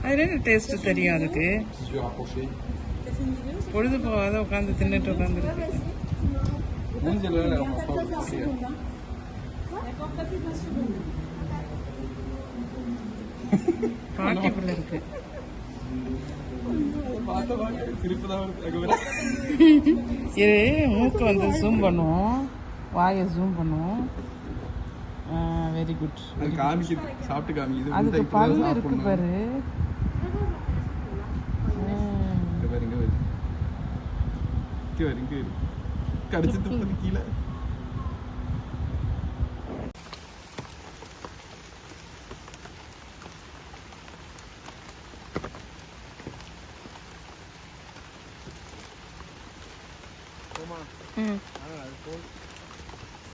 Ah என்ன taste தெரியும் அதுக்கு? பொழுது போகாத உட்காந்து தின்னுட்டு உட்காந்துருக்கு பாட்டிக்குள்ள இருக்கு. இது மூக்கு வந்து ஜூம் பண்ணுவோம் வாயை ஜூம் பண்ணுவோம் வெரி குட் காமிக்கு சாப்பிட்டு காமிக்கு அதுக்கு பல்லு இருக்கு பாரு. பாருங்க இங்க வரு இங்க வரு கடிச்சு துப்புது கீழே. ம். அது